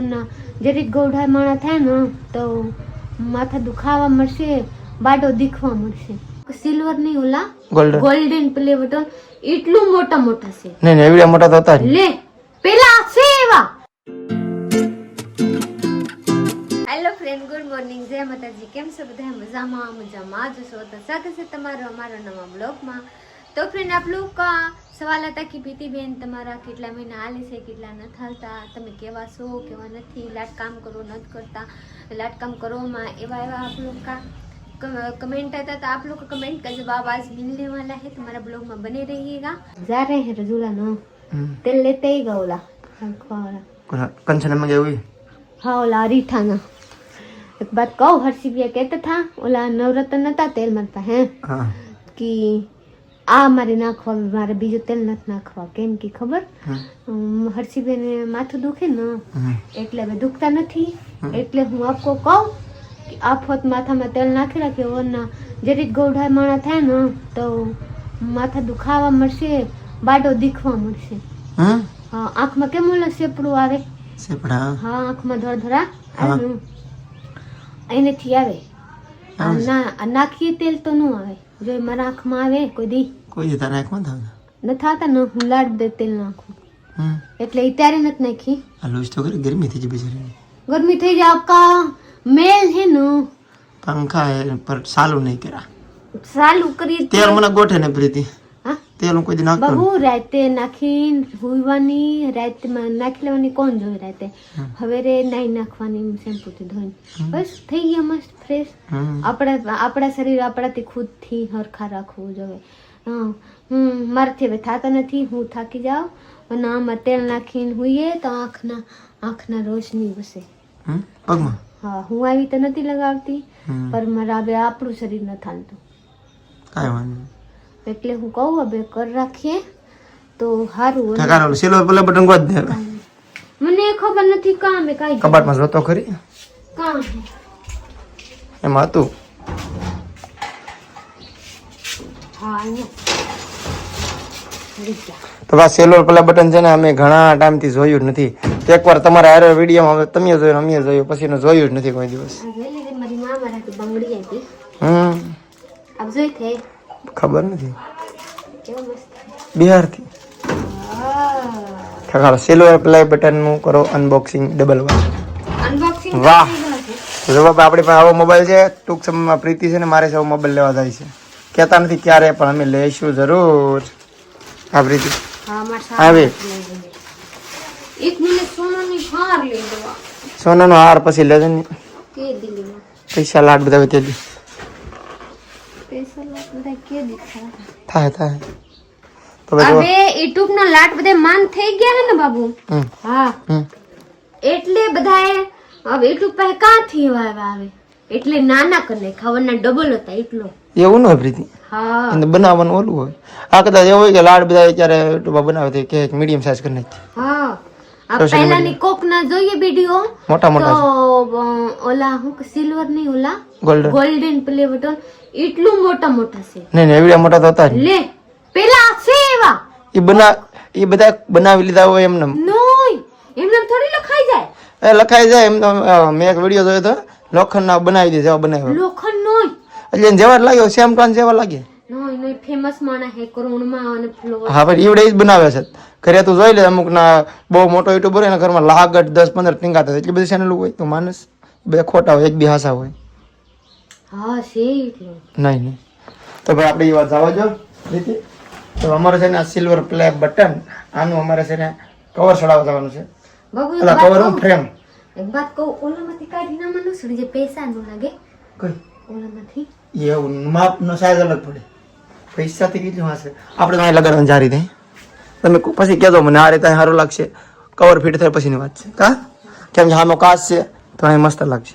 ના જરીક ગૌઢા માણા થાય ને તો માથા દુખાવા મળશે બાટો દીખવા મળશે. સિલ્વરની ઓલા ગોલ્ડન ગોલ્ડન પ્લે બટન એટલું મોટા મોટા છે. નહીં નહીં એવડા મોટા તો હતા લે પેલા છે એવા. હેલો ફ્રેન્ડ ગુડ મોર્નિંગ જય માતાજી. કેમ છો? બધા મજામાં મજામાં. જ છો તો સાથે છે તમારો અમારો નવા બ્લોગમાં તો ફ્રેન્ડ આપ લોગ કા સવાલ હતા કે પ્રીતિબેન તમારા કેટલા મહિના હાલે છે કેટલા નથી હાલતા તમે કેવા છો કેવા નથી લાટ કામ કરો નથી કરતા लाट काम करो माँ एवा एवा आप लोग का कमेंट आता तो आप लोग का कमेंट का जवाब आज मिलने वाला है तुम्हारा ब्लॉग में बने रहिएगा जा रहे हैं रजूला नो હમ. तेल लेते ही गा ओला पंखा वाला કોના કંચન માં ગયું हाँ ओला रीठा ना एक बात कहो हर्षी भैया कहता था ओला नवरत्न नता तेल मरता है હા कि આ મારે નાખવા મારે બીજું તેલ નથી નાખવા. કેમ કે ખબર. હર્ષીબેન માથું દુખે ને એટલે હવે દુખતા નથી. એટલે હું આપકો કહું કે આ ફોત માથામાં તેલ નાખી રાખે વરના જરીક ગૌઢા માણા થાય ને તો માથા દુખાવા મળશે બાડો દીખવા મળશે. હા? આંખમાં કેમ ઓલો સેપડું આવે? સેપડા હા આંખમાં ધરધરા એનેથી આવે. ના નાખીએ તેલ તો ન આવે. જો મારા આંખમાં આવે કોઈ દી? કોઈ દી તારા આંખમાં થાય ન. થાતા ન હું લાડ દે તેલ નાખું. એટલે ત્યારે નથી નાખી. આ લોજ તો કરે ગરમી થઈ જાય બિચારી ગરમી થઈ જાય આપકા મેલ હે નો. પંખા હે પર સાલું નહીં કરા સાલું કરી તેલ મને ગોઠે ને પ્રીતિ. તેલ હું કોઈ દી નાખતો બહુ રાતે નાખીને હુવાની રાતમાં નાખી લેવાની કોણ જોઈ રાતે હવે રે નાઈ નાખવાની શેમ્પૂથી ધોઈ બસ થઈ ગયા મસ્ત ફ્રેશ આપણા આપણા આપણા શરીર આપણાથી ખુદથી હરખા રાખવું જોઈએ હમ મારાથી હવે થાતો નથી હું થાકી જાઉં અને આમાં તેલ નાખીને હુઈએ તો આંખના આંખના રોશની વસે પગમાં હા હું આવી તો નથી લગાવતી પણ પર મારા હવે આપણું શરીર ન થાલતું કાંઈ વાંધો એટલે હું કહું હવે કર રાખીએ. તો સારું ઠેકારો ઓલું પેલા બટન ગોત દે મને ખબર નથી કાં મેં કાંઈ કબાટમાં જોતો ખરી? કામ એમાં હતું. તો આ સેલોર પેલા બટન છે ને અમે ઘણા ટાઈમથી જોયું જ નથી. એકવાર તમારા આરો વિડીયોમાં તમે જોયું અમે જોયું પછી એનું જોયું જ નથી કોઈ દિવસ. હમ. આપ જોઈ થે? ખબર નથી. બિહારથી. હા. સેલો એપ્લાય બટનનું કરો અનબોક્સિંગ ડબલ વાર વાહ. જવાબ આપણી પાસે આવો મોબાઈલ છે ટૂંક સમયમાં પ્રીતિ છે ને મારે આવો મોબાઈલ લેવા જાય છે. કહેતા નથી ક્યારે પણ અમે લઈશું જરૂર. આ પ્રીતિ. હા મારા આવે. હાર સોનાનો હાર પછી લેજો ને. પૈસા લાડ બધા તે પૈસા બધા કે દીધા થાય થાય. તો હવે યુટ્યુબ નો લાટ બધે માન થઈ ગયા હે ને બાબુ? હા. એટલે બધાએ હવે યુટ્યુબ પાસે કાંથી એવા આવે? એટલે નાના કને ખાવાના ડબલ હતા એટલો. એવું ન પ્રીતિ. હા. એને બનાવવાનું ઓલું હોય. આ કદાચ એવું હોય કે લાડ બધા અત્યારે યુટ્યુબમાં બનાવે કે મીડિયમ સાઇઝ કરી નાખી હા. પહેલાની કોક ના જોઈએ વીડિયો મોટા મોટા ઓલા હું સિલ્વરની ઓલા? ગોલ્ડન ગોલ્ડન પ્લે બટન એટલું મોટા મોટા છે. નહીં નહીં એવડા મોટા તો હતા જ લે પેલા છે એવા. એ બના એ બધા બનાવી લીધા હોય એમને. નોય એમને થોડી લખાઈ જાય. એ લખાઈ જાય એમ મેં એક વીડિયો જોયો તો લોખંડના બનાવી દે જેવા બનાવ્યો. લોખંડ નોય. એટલે જેવા લાગ્યો સેમ ટોન જેવા લાગે હે પણ ઈવડે જ બનાવે છે. ઘરે તું જોઈ લે અમુક ના બહુ મોટો યુટ્યુબર એના ઘરમાં લાગટ દસ પંદર ટીંગા થાય એટલી બધી ચેનલ હોય તો માણસ બધા ખોટા હોય એક બી હાસા હોય. હા છે નહીં નહીં. તો ભાઈ આપણે એ વાત જવા જો રીતિ. તો અમારે છે ને આ સિલ્વર પ્લે બટન આનું અમારે છે ને કવર ચડાવવા જવાનું છે. એટલે કવર કહું? ફ્રેમ એક વાત કહું ઓલામાંથી કાઢી ના મને જે પૈસા નો લાગે. કઈ? ઓલામાંથી. એવું માપનો સાઈઝ અલગ પડે. પૈસાથી કેટલું હશે આપણે તો લગાડવાનું જારી દઈ તમે પછી કહેજો મને આ રીતે સારું લાગશે. કવર ફિટ થાય પછીની વાત છે. કા? કેમ કે આમાં કાચ છે તો અહીં મસ્ત લાગશે.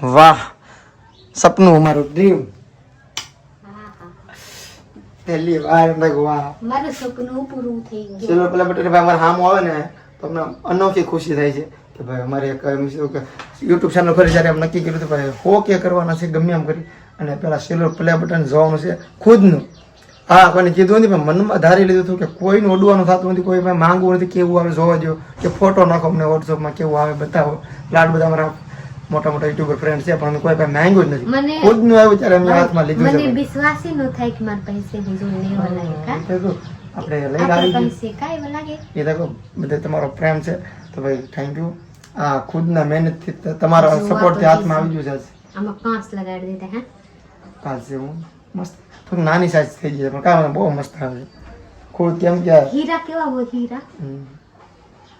વાહ! સપનું અમારું ડ્રીમ પહેલી વાર એમ વાહ. મારું સપનું પૂરું થઈ ગયું. ચલો પેલા બટન ભાઈ અમારે સામું આવે ને તો અમને અનોખી ખુશી થાય છે કે ભાઈ અમારે એક યુટ્યુબ ચેનલ ખરી જ્યારે એમ નક્કી કર્યું હતું ભાઈ હો કે કરવાના છે ગમે એમ કરી. અને પેલા સિલ્વર પ્લે બટન જોવાનું છે ખુદનું. હા કોઈને કીધું નથી પણ મનમાં ધારી લીધું હતું કે કોઈનું ઓડવાનું થતું નથી કોઈ ભાઈ માંગવું નથી કેવું આવે જોવા જો કે ફોટો નાખો અમને વોટ્સઅપમાં કેવું આવે બતાવો. લાડ બધા અમારા મોટા મોટા યુટ્યુબર ફ્રેન્ડ છે પણ અમે કોઈ પાસે માંગ્યું જ નથી. ખુદનું આવ્યું ત્યારે અમે હાથમાં લીધું મને વિશ્વાસ ન થાય કે મારા પૈસે બીજું નહીં આપણે લઈ આવી લાગે? એ દેખો બધે તમારો પ્રેમ છે. તો ભાઈ થેન્ક યુ આ ખુદના મહેનતથી તમારા સપોર્ટથી હાથમાં આવી ગયું છે. આમાં પાંચ લગાડી દીધા હા? કાચ હું મસ્ત. થોડુંક નાની સાઈઝ થઈ ગઈ છે પણ કામ બહુ મસ્ત આવે છે. ખુદ કેમ કે હીરા કેવા હોય હીરા?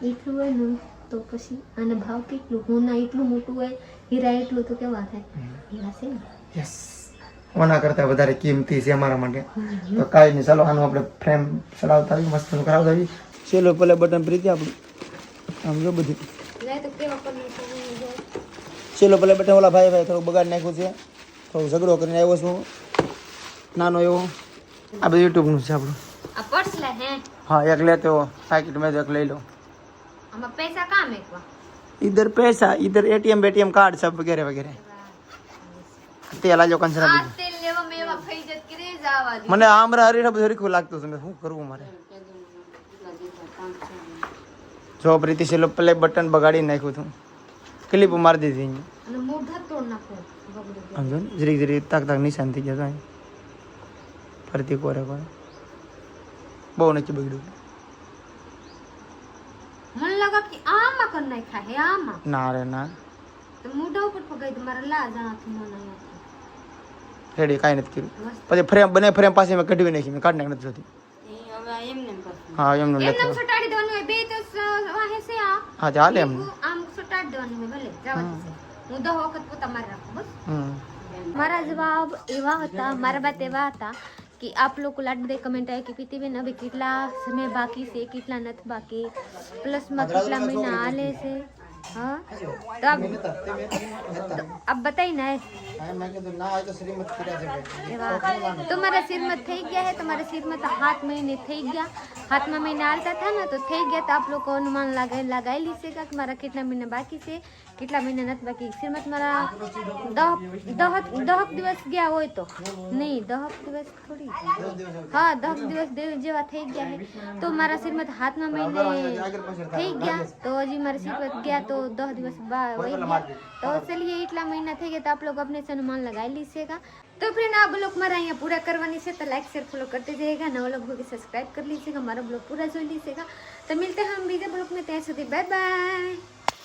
એટલું હોય ને? તો પછી અને ભાવ કેટલું? હોના એટલું મોટું હોય હીરા એટલું તો કેવા થાય? હીરા છે ને? યસ ઓના કરતા વધારે કિંમતી છે અમારા માટે. તો કાંઈ નહીં ચાલો આનું આપણે ફ્રેમ ચડાવતા આવીએ મસ્ત કરાવતા આવીએ. ચેલો પેલા બટન પ્રીતિ આપણું. આમ જો બધું. ચલો પેલા બટન ઓલા ભાઈ ભાઈ થોડું બગાડ નાખ્યું છે. તો ઝઘડો કરીને આવ્યો છું. નાનો એવો. આ બધું યુટ્યુબનું છે આપણું. હા એક લેતો પાકીટ મેં એક લઈ લો પૈસા કામ ઇધર પૈસા ઈધર એટીએમ બેટીએમ કાર્ડ છે વગેરે વગેરે. તેલ આજો કંચના મને આમરા હરીરા બધું હરીખું લાગતું હતું. શું કરવું મારે? જો પ્રીતિ પ્લે બટન બગાડી નાખ્યું હતું. ક્લિપ મારી દીધી મોઢા તોડ નાખો સમજો ને જરીક જરીક તાક તાક નિશાન થઈ જતો ફરતી કોરે કોરે બહુ નથી બગડ્યું મને લાગે કે આમાં કર નાખ્યા હે આમાં ના રે ના તો મોઢા ઉપર પગાઈ તો મારા લાજ આંખી મને રેડી કાંઈ નથી કર્યું પછી ફ્રેમ બને ફ્રેમ પાસે મેં કઢવી નાખી મેં કાઢી નાખ નથી જોતી હા એમનું નામ સુટાડી દેવાનું હોય બે તો વાહે છે આ હા ચાલે એમ આમ સટાડી દેવાનું હોય ભલે જવા દેશે હું દહ વખત પોતા મારી રાખું બસ. મારા જવાબ એવા હતા મારા બાત એવા હતા કે આપ લોકો લાડ દે કમેન્ટ આવે કે પ્રીતિબેન હવે કેટલા સમય બાકી છે કેટલા નથી બાકી? પ્લસમાં કેટલા મહિના હાલે છે? હા તો આપ તો આપ बताइए ना એવા તમારા સિરમાં થઈ ગયા હે તમારા સિરમાં તો હાથ મહિને થઈ ગયા હાથમાં મહિને આવતા હતા ને તો થઈ ગયા તો આપ લોકો અનુમાન લગાઈ લગાઈ લીશે કે મારા કેટલા મહિના બાકી છે કેટલા મહિના નથી બાકી સિરમાં તમારા દહ દહ દહક દિવસ ગયા હોય તો નહીં દહક દિવસ થોડી હા દહક દિવસ દેવ જેવા થઈ ગયા હે તો મારા સિરમાં તો હાથમાં મહિને થઈ ગયા તો હજી મારા સિરમાં ગયા તો दस दिवस बाद वही तो चलिए इतना महीना थे गया तो आप लोग अपने से अनुमान लगा लीजिएगा तो फ्रेंड आप ब्लॉग हमारा यहाँ पूरा करवानी से तो लाइक शेयर फॉलो करते जाइएगा नव लोग होगी सब्सक्राइब कर लीजिएगा हमारा ब्लॉग पूरा जो लीजिएगा तो मिलते हैं हम बीजे ब्लॉग में तय सदी बाय बाय